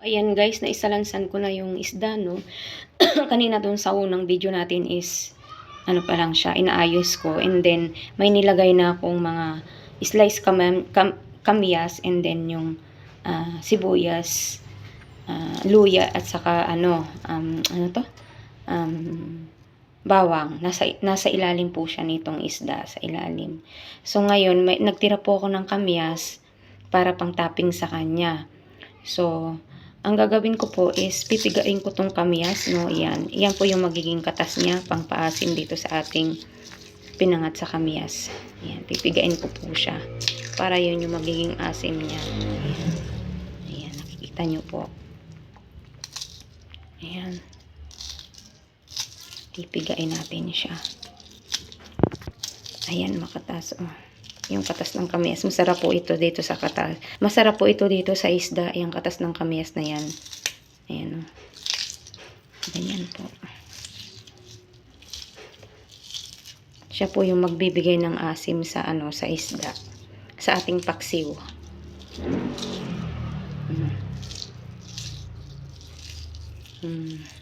Ayan guys, naisalansan ko na yung isda, no? Kanina dun sa unang video natin is, ano pa lang siya, inaayos ko. And then, may nilagay na akong mga slice kam kam kamyas and then yung ah, sibuyas, ah, luya at saka ano, um, ano to? Um, bawang. Nasa, nasa ilalim po siya nitong isda, sa ilalim. So ngayon, may, nagtira po ako ng kamyas para pang topping sa kanya. So, ang gagawin ko po is pipigain ko tong kamyas, no? Yan. Yan po yung magiging katas niya, pang paasim dito sa ating pinangat sa kamyas. Yan, pipigain ko po siya. Para yun yung magiging asim niya. Ayan. Ayan, nakikita nyo po. Ayan. Pipigain natin siya. Ayan, makatas. Oh. Yung katas ng kamyas. Masarap po ito dito sa katas. Masarap po ito dito sa isda. Yung katas ng kamyas na yan. Ayan. Ganyan po. Siya po yung magbibigay ng asim sa ano sa isda. Sa ating paksiw. Mm. Mm.